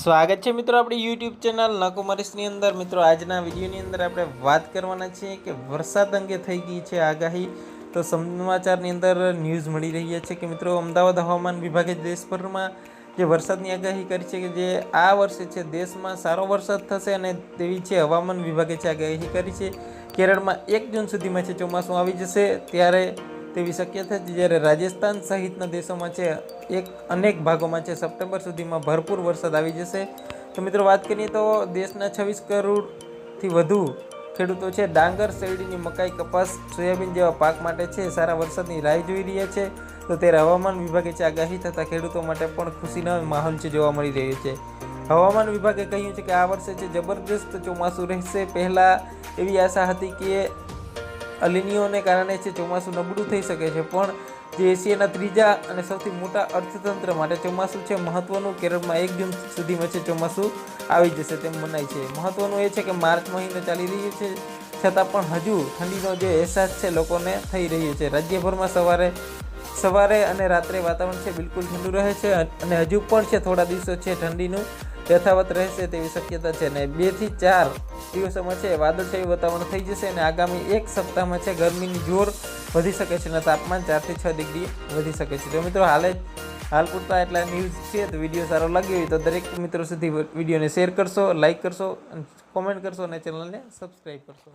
સ્વાગત છે મિત્રો આપણી યુટ્યુબ ચેનલ નકુમરીશની અંદર. મિત્રો, આજના વિડીયોની અંદર આપણે વાત કરવાના છીએ કે વરસાદ અંગે થઈ ગઈ છે આગાહી. તો સમાચારની અંદર ન્યૂઝ મળી રહ્યા છે કે મિત્રો, અમદાવાદ હવામાન વિભાગે દેશભરમાં જે વરસાદની આગાહી કરી છે કે જે આ વર્ષે છે દેશમાં સારો વરસાદ થશે અને તેવી છે હવામાન વિભાગે છે આગાહી કરી છે, કેરળમાં એક જૂન સુધીમાં છે ચોમાસું આવી જશે. ત્યારે તેવી શક્યતા છે જ્યારે રાજસ્થાન સહિતના દેશોમાં છે, એક અનેક ભાગોમાં છે, સપ્ટેમ્બર સુધીમાં ભરપૂર વરસાદ આવી જશે. તો મિત્રો વાત કરીએ તો દેશના છવ્વીસ કરોડથી વધુ ખેડૂતો છે. ડાંગર, શેરડીની મકાઈ, કપાસ, સોયાબીન જેવા પાક માટે છે, સારા વરસાદની રાહ જોઈ રહ્યા છે. તો ત્યારે હવામાન વિભાગે છે, આગાહી થતાં ખેડૂતો માટે પણ ખુશીનો માહોલ છે જોવા મળી રહ્યો છે. હવામાન વિભાગે કહ્યું છે કે આ વર્ષે જે જબરદસ્ત ચોમાસું રહેશે, પહેલાં એવી આશા હતી કે અલિનીઓને કારણે છે ચોમાસું નબળું થઈ શકે છે, પણ જે એશિયાના ત્રીજા અને સૌથી મોટા અર્થતંત્ર માટે ચોમાસું છે, મહત્વનું કેરળમાં એક જૂન સુધીમાં છે ચોમાસું આવી જશે તેમ મનાય છે. મહત્વનું એ છે કે માર્ચ મહિનો ચાલી રહ્યો છે, છતાં પણ હજુ ઠંડીનો જે અહેસાસ છે લોકોને થઈ રહ્યો છે. રાજ્યભરમાં સવારે સવારે અને રાત્રે વાતાવરણ છે બિલકુલ ઠંડુ રહે છે અને હજુ પણ છે થોડા દિવસો છે ઠંડીનું. યથાવત રહેશે તેવી શક્યતા છે અને બેથી ચાર દિવસોમાં છે, વાદળછાયું વાતાવરણ થઈ જશે અને આગામી એક સપ્તાહમાં છે, ગરમીની જોર વધી શકે છે અને તાપમાન ચારથી છ ડિગ્રી વધી શકે છે. તો મિત્રો, હાલે હાલ પૂરતા એટલા ન્યૂઝ છે, તો વીડિયો સારો લાગ્યો હોય તો દરેક મિત્રો સુધી વિડીયોને શેર કરશો લાઇક કરશો કોમેન્ટ કરશો અને ચેનલને સબસ્ક્રાઈબ કરશો.